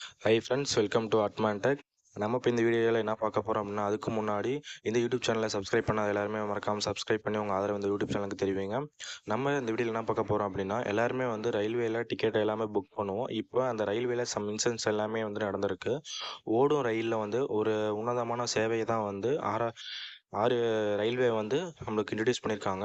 High friends welcome to அட்மான்டெக் நம்ம இப்போ இந்த வீடியோவில் என்ன பார்க்க போகிறோம் அப்படின்னா அதுக்கு முன்னாடி இந்த யூடியூப் சேனலை சப்ஸ்கிரைப் பண்ணாத எல்லாருமே மறக்காமல் சப்ஸ்கிரைப் பண்ணி உங்கள் ஆதரவு இந்த யூடியூப் சேனலுக்கு தெரிவிங்க. நம்ம இந்த வீடியோவில் என்ன பார்க்க போகிறோம் அப்படின்னா எல்லாருமே வந்து ரயில்வேல டிக்கெட் எல்லாமே புக் பண்ணுவோம். இப்போ அந்த ரயில்வேல சம் இன்சிடென்ட்ஸ் எல்லாமே வந்து நடந்திருக்கு. ஓடும் ரயிலில் வந்து ஒரு உன்னதமான சேவையை தான் வந்து ஆறா ஆறு ரயில்வே வந்து நம்மளுக்கு இன்ட்ரடியூஸ் பண்ணியிருக்காங்க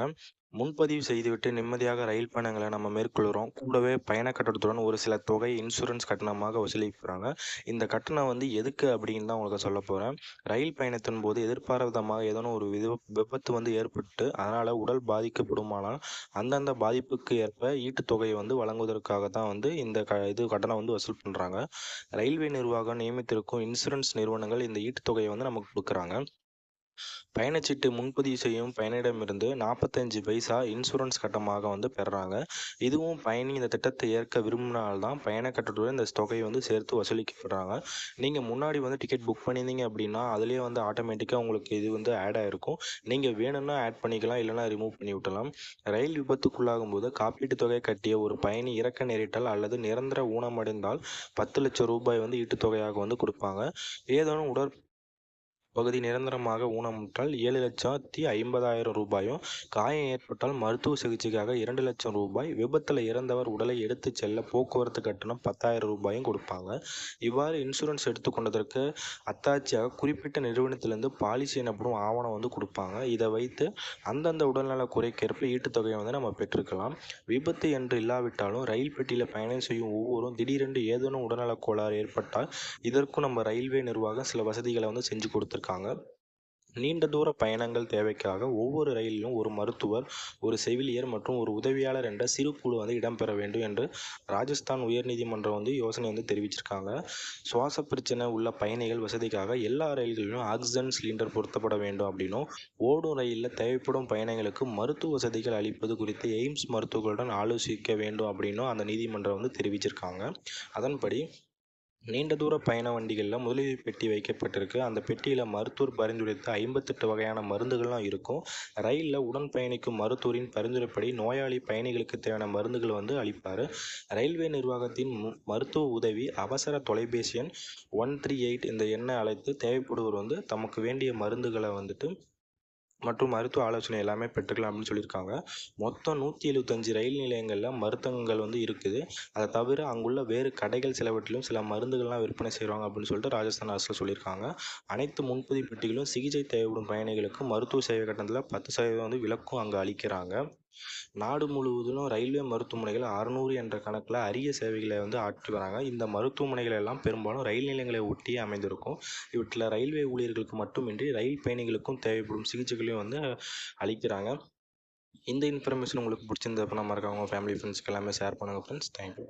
முன்பதிவு செய்துவிட்டு நிம்மதியாக ரயில் பயணங்களை நம்ம மேற்கொள்கிறோம். கூடவே பயண கட்டணத்துடன் ஒரு சில தொகை இன்சூரன்ஸ் கட்டணமாக வசூலிக்கிறாங்க. இந்த கட்டணம் வந்து எதுக்கு அப்படின்னு தான் உங்களுக்கு சொல்ல போகிறேன் ரயில் பயணத்தின் போது எதிர்பாராதமாக விதமாக ஏதேனும் ஒரு வித விபத்து வந்து ஏற்பட்டு அதனால் உடல் பாதிக்கப்படுமானால் அந்தந்த பாதிப்புக்கு ஏற்ப ஈட்டுத்தொகையை வந்து வழங்குவதற்காக தான் வந்து இந்த க இது கட்டணம் வந்து வசூல் பண்ணுறாங்க ரயில்வே நிர்வாகம் நியமித்திருக்கும் இன்சூரன்ஸ் நிறுவனங்கள் இந்த ஈட்டுத்தொகையை வந்து நமக்கு கொடுக்குறாங்க. பயணச்சீட்டு முன்பதிவு செய்யும் பயணியிடமிருந்து நாற்பத்தஞ்சு பைசா இன்சூரன்ஸ் கட்டணமாக வந்து பெறுறாங்க இதுவும் பயணி இந்த திட்டத்தை ஏற்க விரும்பினால்தான் பயண கட்டணத்துடன் இந்த தொகையை வந்து சேர்த்து வசூலிக்கப்படுறாங்க. நீங்கள் முன்னாடி வந்து டிக்கெட் புக் பண்ணியிருந்தீங்க அப்படின்னா அதுலேயே வந்து ஆட்டோமேட்டிக்காக உங்களுக்கு இது வந்து ஆட் ஆகிருக்கும் நீங்கள் வேணும்னா ஆட் பண்ணிக்கலாம் இல்லைனா ரிமூவ் பண்ணி விட்டலாம் ரயில் விபத்துக்குள்ளாகும் போது காப்பீட்டு தொகை கட்டிய ஒரு பயணி இறக்க நேரிட்டால் அல்லது நிரந்தர ஊனமடைந்தால் பத்து லட்சம் ரூபாய் வந்து ஈட்டுத்தொகையாக வந்து கொடுப்பாங்க. ஏதேனும் உடற் பகுதி நிரந்தரமாக ஊனமுற்றால் ஏழு லட்சத்தி ஐம்பதாயிரம் ரூபாயும் காயம் ஏற்பட்டால் மருத்துவ சிகிச்சைக்காக இரண்டு லட்சம் ரூபாய் விபத்தில் இறந்தவர் உடலை எடுத்துச் செல்ல போக்குவரத்து கட்டணம் பத்தாயிரம் ரூபாயும் கொடுப்பாங்க. இவ்வாறு இன்சூரன்ஸ் எடுத்துக்கொண்டதற்கு அத்தாட்சியாக குறிப்பிட்ட நிறுவனத்திலிருந்து பாலிசி எனப்படும் ஆவணம் வந்து கொடுப்பாங்க. இதை வைத்து அந்தந்த உடல்நல குறைக்கேற்ப ஈட்டுத்தொகையை வந்து நம்ம பெற்றுக்கலாம் விபத்து என்று இல்லாவிட்டாலும் ரயில் பெட்டியில் பயணம் செய்யும் ஒவ்வொருவரும் திடீரென்று ஏதேனும் உடல்நலக் கோளாறு ஏற்பட்டால் இதற்கும் நம்ம ரயில்வே நிர்வாகம் சில வசதிகளை வந்து செஞ்சு கொடுத்துருக்காங்க நீண்ட தூர பயணங்கள் தேவைக்காக ஒவ்வொரு ரயிலிலும் ஒரு மருத்துவர் ஒரு செவிலியர் மற்றும் ஒரு உதவியாளர் என்ற சிறு குழு வந்து இடம்பெற வேண்டும் என்று ராஜஸ்தான் உயர்நீதிமன்றம் வந்து யோசனை வந்து தெரிவிச்சிருக்காங்க. சுவாச பிரச்சனை உள்ள பயணிகள் வசதிக்காக எல்லா ரயில்களிலும் ஆக்சிஜன் சிலிண்டர் பொருத்தப்பட வேண்டும் அப்படின்னும் ஓடும் ரயிலில் தேவைப்படும் பயணிகளுக்கு மருத்துவ வசதிகள் அளிப்பது குறித்து எய்ம்ஸ் மருத்துவர்களுடன் ஆலோசிக்க வேண்டும் அப்படின்னும் அந்த நீதிமன்றம் வந்து தெரிவிச்சிருக்காங்க. அதன்படி நீண்ட தூர பயண வண்டிகளில் முதலுதவி பெட்டி வைக்கப்பட்டிருக்கு. அந்த பெட்டியில் மருத்துவர் பரிந்துரைத்த ஐம்பத்தெட்டு வகையான மருந்துகள்லாம் இருக்கும். ரயிலில் உடன் பயணிக்கும் மருத்துவரின் பரிந்துரைப்படி நோயாளி பயணிகளுக்கு தேவையான மருந்துகள் வந்து அளிப்பார். ரயில்வே நிர்வாகத்தின் மருத்துவ உதவி அவசர தொலைபேசி எண் ஒன் த்ரீ எயிட் இந்த எண்ணை அழைத்து தேவைப்படுவர் வந்து தமக்கு வேண்டிய மருந்துகளை வந்துட்டு மற்றும் மருத்துவ ஆலோசனை எல்லாமே பெற்றுக்கலாம் அப்படின்னு சொல்லியிருக்காங்க. மொத்தம் நூற்றி எழுபத்தஞ்சு ரயில் நிலையங்களில் மருந்தகங்கள் வந்து இருக்குது. அதை தவிர அங்குள்ள வேறு கடைகள் சிலவற்றிலும் சில மருந்துகள்லாம் விற்பனை செய்வாங்க அப்படின்னு சொல்லிட்டு ராஜஸ்தான் அரசு சொல்லியிருக்காங்க. அனைத்து முன்பதிவு பெட்டிகளும் சிகிச்சை தேவைப்படும் பயணிகளுக்கு மருத்துவ சேவை கட்டணத்தில் பத்து சதவீதம் வந்து விலக்கும் அங்கே அளிக்கிறாங்க. நாடு முழுவதிலும் ரயில்வே மருத்துவமனைகள் அறநூறு என்ற கணக்கில் அரிய சேவைகளை வந்து ஆற்றி வராங்க. இந்த மருத்துவமனைகள் எல்லாம் பெரும்பாலும் ரயில் நிலையங்களை ஒட்டியே அமைந்திருக்கும். இவற்றில் ரயில்வே ஊழியர்களுக்கு மட்டுமின்றி ரயில் பயணிகளுக்கும் தேவைப்படும் சிகிச்சைகளையும் வந்து அளிக்கிறாங்க. இந்த இன்ஃபர்மேஷன் உங்களுக்கு பிடிச்சிருந்தப்ப மறக்காம உங்கள் ஃபேமிலி ஃப்ரெண்ட்ஸ்க்கு எல்லாமே ஷேர் பண்ணுங்கள் ஃப்ரெண்ட்ஸ் தேங்க்யூ